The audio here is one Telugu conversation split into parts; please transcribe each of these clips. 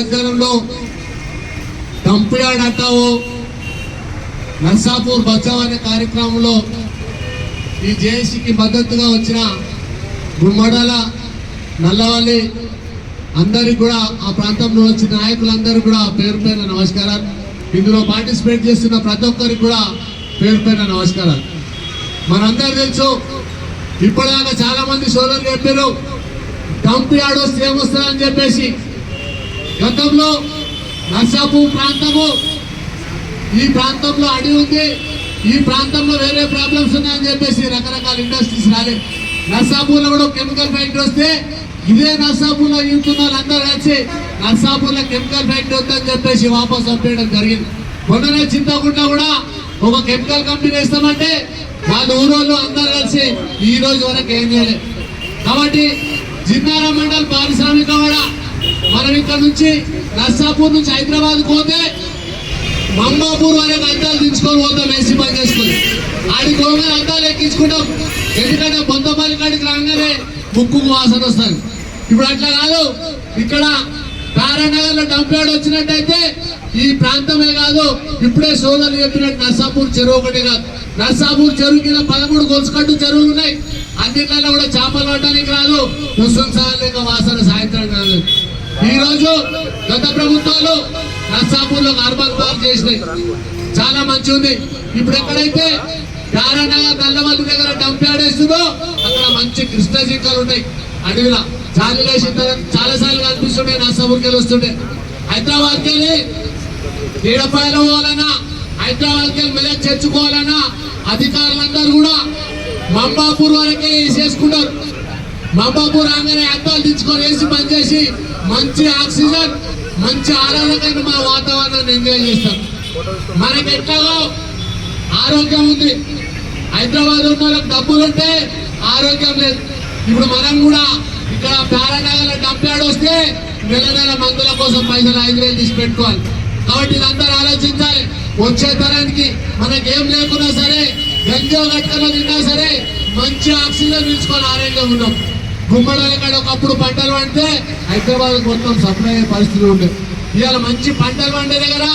ఆధ్వర్యంలో డంపియాడ్ అంటావు నర్సాపూర్ బచావ్ అనే కార్యక్రమంలో ఈ జేఏసీకి మద్దతుగా వచ్చిన గుమ్మడాల నల్లవల్లి అందరికి కూడా ఆ ప్రాంతంలో వచ్చిన నాయకులందరూ కూడా పేరు పైన నమస్కారాలు. ఇందులో పార్టిసిపేట్ చేస్తున్న ప్రతి ఒక్కరికి కూడా పేరు పైన నమస్కారాలు. మనందరూ తెలుసు ఇప్పటిదాకా చాలా మంది సోదరులు చెప్పారు డంప్ యార్డ్ వస్తే ఏమొస్తుందని చెప్పేసి గతంలో నర్సాపూర్ ప్రాంతము ఈ ప్రాంతంలో అడి ఉంది ఈ ప్రాంతంలో వేరే ప్రాబ్లమ్స్ ఉన్నాయని చెప్పేసి రకరకాల ఇండస్ట్రీస్ రాలే. నర్సాపూర్లో కూడా కెమికల్ ఫ్యాక్టరీ వస్తే ఇదే నర్సాపూర్లో ఈతున్న వాళ్ళందరూ కలిసి నర్సాపూర్లో కెమికల్ ఫ్యాక్టరీ వద్దని చెప్పేసి వాపస్ పంపేయడం జరిగింది. మొన్ననే చింతకుండా కూడా ఒక కెమికల్ కంపెనీ వేస్తామంటే వాళ్ళ ఊరోళ్ళు అందరూ కలిసి ఈ రోజు వరకు ఏం చేయలేదు. కాబట్టి జిన్నార మండల్ పారిశ్రామిక కూడా మనం ఇక్కడ నుంచి నర్సాపూర్ నుంచి హైదరాబాద్ పోతే మంబాపూర్ వరకు అద్దాలు దించుకొని పోతాం ఏసీ పని చేసుకొని. ఆడి పోగానే అద్దాలు ఎక్కించుకుంటాం. ఎందుకంటే బొంతపల్లి కాడికి రాగానే ముక్కు వాసన వస్తారు ఇప్పుడు అట్లా కాదు. ఇక్కడ తారానగర్లో వచ్చినట్టయితే ఈ ప్రాంతమే కాదు. ఇప్పుడే సోదరులు చెప్పినట్టు నర్సాపూర్ చెరువు ఒకటి కాదు. నర్సాపూర్ చెరువు కింద పదమూడు గొలుసుకట్టు చెరువులు ఉన్నాయి. అన్నిట్లలో కూడా చేపలు పట్టడానికి రాదు. ముస్లిం సాగలేక వాసన సాయంత్రం కాదు. ఈరోజు గత ప్రభుత్వాలు నర్సాపూర్లో అర్బన్ పార్క్ చేసినాయి. చాలా మంచి ఉంది. ఇప్పుడు ఎక్కడైతే కారణంగా నల్లమల్లి దగ్గర డంప్ ఆడేస్తుందో అక్కడ మంచి కృష్ణ జింకలు ఉన్నాయి. అడవిలో చాలు వేసిన చాలా సార్లు కనిపిస్తుండే నర్సాపూర్కి వెళ్ళి వస్తుండే. హైదరాబాద్కి వెళ్ళి ఏడపాయలు పోవాలన్నా హైదరాబాద్కి వెళ్ళి మెదక్ చేర్చుకోవాలన్నా అధికారులందరూ కూడా మంబాపూర్ వరకే వేసేసుకున్నారు. మంబాపూర్ రాగానే అద్దాలు తెచ్చుకొని వేసి పనిచేసి మంచి ఆక్సిజన్ మంచి ఆరోగ్యకరమైన మా వాతావరణాన్ని ఎంజాయ్ చేస్తాం. మనకి ఎట్లాగో ఆరోగ్యం ఉంది. హైదరాబాద్ ఉన్న వాళ్ళకి డబ్బులు ఉంటే ఆరోగ్యం లేదు. ఇప్పుడు మనం కూడా ఇక్కడ పారానగర్ డబ్బులాడు వస్తే నెల నెల మందుల కోసం పైసలు ఐదు వేలు తీసి పెట్టుకోవాలి. కాబట్టి ఇదందరూ ఆలోచించాలి. వచ్చే తరానికి మనకేం లేకున్నా సరే గంజో గట్టుకున్న తిన్నా సరే మంచి ఆక్సిజన్ తీసుకొని ఆరోగ్యంగా ఉన్నాం. గుమ్మడాల కాడ ఒకప్పుడు పంటలు పండితే హైదరాబాద్ మొత్తం సప్లై అయ్యే పరిస్థితి ఉండే. ఇవాళ మంచి పంటలు పండే దగ్గర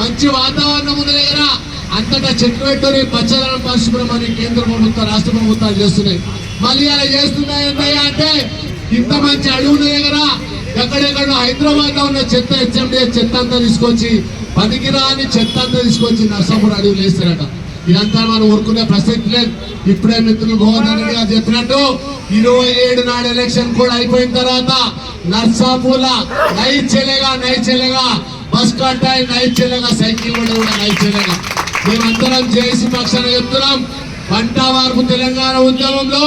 మంచి వాతావరణం ఉన్న దగ్గర అంతటా చెట్లు పెట్టుకుని పచ్చదనం పరిశుభ్రం అని కేంద్ర ప్రభుత్వం రాష్ట్ర ప్రభుత్వాలు చేస్తున్నాయి. మళ్ళీ అలా చేస్తున్నాయి ఏంటయ్యా అంటే ఇంత మంచి అడవుల దగ్గర ఎక్కడెక్కడ హైదరాబాద్లో ఉన్న చెత్త హెచ్ఎండి చెత్త అంతా తీసుకొచ్చి పనికిరాని చెత్త అంతా తీసుకొచ్చి నర్సాపూర్ అడుగులు వేస్తారట. ఇదంతా మనం ఊరుకునే ప్రసక్తి లేదు. ఇప్పుడే మిత్రులు గోవర్ధన్ గారు చెప్పినట్టు ఇరవై ఏడు నాడు ఎలక్షన్ కూడా అయిపోయిన తర్వాత నర్సాపూల నైచెలగా నైచెలగా బస్ కట్టాయి నైచెలగా సైకిల్ కూడా కూడా నై మేమందరం చేసి పక్షాన చెప్తున్నాం. పంట వార్పు తెలంగాణ ఉద్యమంలో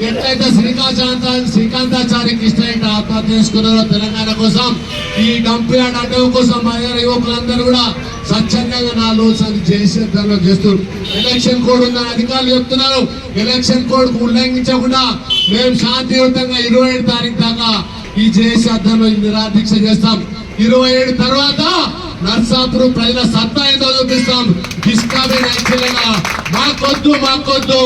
ఎట్లయితే శ్రీకాంత శ్రీకాంతాచారి ఇష్టమైన ఆత్మహత్య చేసుకున్నారో తెలంగాణ కోసం ఈ డంపియాడ్ అడ్డవు కోసం మహిళ యువకులందరూ కూడా స్వచ్ఛందంగా నా లోసాన్ని చేసే దానిలో చేస్తారు ఎలక్షన్ కోడ్ ఉందని అధికారులు చెప్తున్నారు. ఎలక్షన్ కోడ్ ఉల్లంఘించకుండా మేము శాంతియుతంగా ఇరవై ఏడు తారీఖు దాకా ఈ జేసీ అర్థంలో నిరాదీక్ష చేస్తాం. ఇరవై ఏడు తర్వాత నర్సాపురం ప్రజల సత్తా ఏదో చూపిస్తాం. మాకొద్దు మాకొద్దు.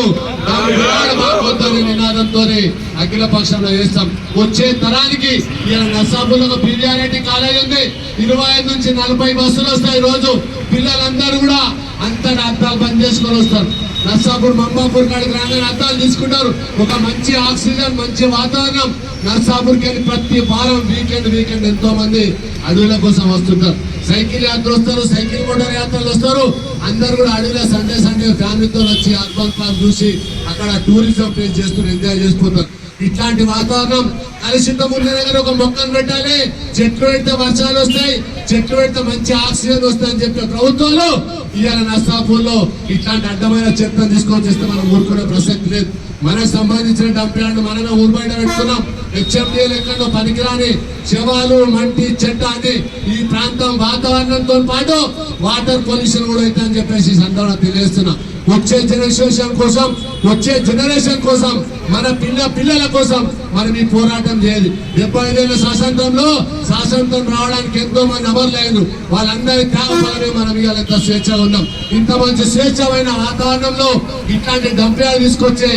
మాకొద్దు అనే నినాదంతోనే అఖిల పక్షంలో చేస్తాం. వచ్చే తరానికి ఇలా నర్సాపురంలో ఒక బిర్యానీ కాలేజ్ ఉంది. ఇరవై ఐదు నుంచి నలభై బస్సులు వస్తాయి రోజు పిల్లలందరూ కూడా అంతటా అర్థాలు పని చేసుకొని వస్తారు. నర్సాపూర్ మంబాపూర్ కాడికి రాగానే అర్థాలు తీసుకుంటారు. ఒక మంచి ఆక్సిజన్ మంచి వాతావరణం నర్సాపూర్కి వెళ్ళి ప్రతి వారం వీకెండ్ వీకెండ్ ఎంతో మంది అడవుల కోసం వస్తుంటారు. సైకిల్ యాత్ర వస్తారు సైకిల్ మోటార్ యాత్రలు వస్తారు. అందరు కూడా అడవిలో సండే సండే ఫ్యామిలీతో వచ్చి అర్బన్ పార్క్ చూసి అక్కడ టూరిజం ప్లేస్ చేస్తూ ఎంజాయ్ చేసిపోతారు ఇట్లాంటి వాతావరణం కలుషితం ఉన్న దగ్గర ఒక మొక్కను పెట్టాలి చెట్లు పెడితే వర్షాలు వస్తాయి చెట్లు పెడితే మంచి ఆక్సిజన్ వస్తాయని చెప్పే ప్రభుత్వాలు ఇవాళ నష్టాపూర్లో ఇట్లాంటి అడ్డమైన చెట్లను తీసుకొని చేస్తే మనం ఊరుకునే ప్రసక్తి లేదు. మనకు సంబంధించిన డంప్యార్డ్ మనమే ఊరు బయట పెట్టుకున్నాం హెచ్ఎండిఎల్ ఎక్కడో పనికిరాని శవాలు మంటి చెట్ట అని ఈ ప్రాంతం వాతావరణంతో పాటు వాటర్ పొల్యూషన్ కూడా అవుతుందని అని చెప్పేసి సందర్భంగా తెలియజేస్తున్నాం. వచ్చే జనరేషన్ కోసం వచ్చే జనరేషన్ కోసం మన పిల్ల పిల్లల కోసం మనం ఈ పోరాటం చేయాలి. డెబ్బై ఐదేళ్ళ స్వాతంత్రంలో స్వాతంత్రం రావడానికి ఎంతో మంది అమరులేదు వాళ్ళందరి త్యాగ మనం ఇవాళ ఎంత స్వేచ్ఛగా ఉన్నాం. ఇంత మంచి స్వేచ్ఛమైన వాతావరణంలో ఇట్లాంటి డంప్యాలు తీసుకొచ్చే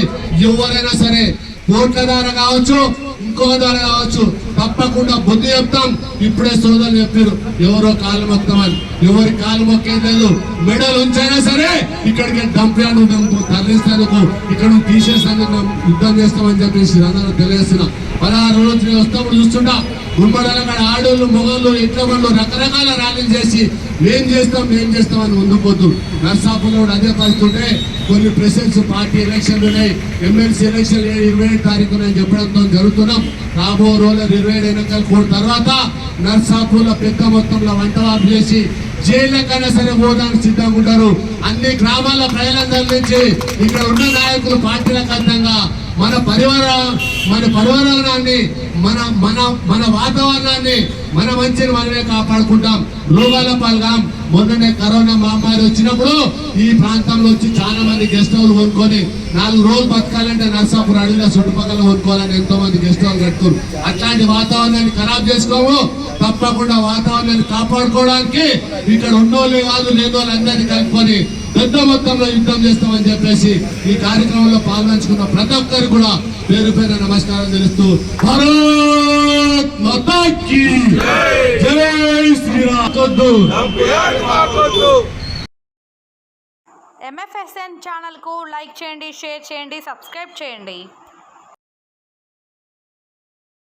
ఎవరైనా సరే కోట్ల ద్వారా కావచ్చు ఇంకో దాని కావచ్చు. తప్పకుండా బుద్ధి చెప్తాం. ఇప్పుడే సోదరులు చెప్పారు ఎవరో కాలు మొక్కమని ఎవరి కాలు మొక్కేది లేదు మెడల్ ఉంచైనా సరే ఇక్కడికి డంప్యాను మేము తరలిస్తానుకు ఇక్కడ తీసేస్తాను యుద్ధం చేస్తామని చెప్పేసి అందరూ తెలియజేస్తున్నా. పదహారు రోజులు వస్తాము చూస్తుంటా గుమ్మడాల కాడ ఆడోళ్ళు మొగళ్ళు ఇట్ల వాళ్ళు రకరకాల ర్యాలీలు చేసి ఏం చేస్తాం ఏం చేస్తాం అని ముందుకు నర్సాపులో కూడా అదే పరిస్థితుంటే కొన్ని ప్రెసిడెంట్స్ పార్టీ ఎలక్షన్లు ఉన్నాయి. ఎమ్మెల్సీ ఎలక్షన్ ఇరవై ఏడు తారీఖున అని చెప్పడంతో జరుగుతున్నాం రాబో రోజులు ఇరవై ఏడు ఎన్నికలు తర్వాత నర్సాపూర్లో పెద్ద మొత్తంలో వంటవాపు చేసి జైళ్ళకైనా సరే పోదానికి సిద్ధంగా ఉంటారు. అన్ని గ్రామాల ప్రజలందరి నుంచి ఇక్కడ ఉన్న నాయకులు పార్టీలకు కారణంగా మన పరివార మన పరివారణాన్ని మన మన మన వాతావరణాన్ని మన మంచిని మనమే కాపాడుకుంటాం. రోగాల పాల్గాం. మొన్ననే కరోనా మహమ్మారి వచ్చినప్పుడు ఈ ప్రాంతంలో వచ్చి చాలా మంది గెస్ట్ హౌస్ కొనుక్కొని నాలుగు రోజులు బతకాలంటే నర్సాపురం అడవిలో చుట్టుపక్కల కొనుక్కోవాలని ఎంతో మంది గెస్ట్ హౌస్ కట్టుకున్నారు అట్లాంటి వాతావరణాన్ని ఖరాబ్ చేసుకోము. తప్పకుండా వాతావరణాన్ని కాపాడుకోవడానికి ఇక్కడ ఉన్నోళ్ళు కాదు లేని అందరినీ కలుపుకొని పెద్ద మొత్తంలో యుద్ధం చేస్తామని చెప్పేసి ఈ కార్యక్రమంలో పాల్గొంచుకున్న ప్రతి ఒక్కరికి కూడా పేరు పేరు నమస్కారం తెలుస్తూ భారత్ మాతాకి జై శ్రీరామ్ ఎంఎఫ్ఎస్ఎన్ ఛానల్కు లైక్ చేయండి షేర్ చేయండి సబ్స్క్రైబ్ చేయండి.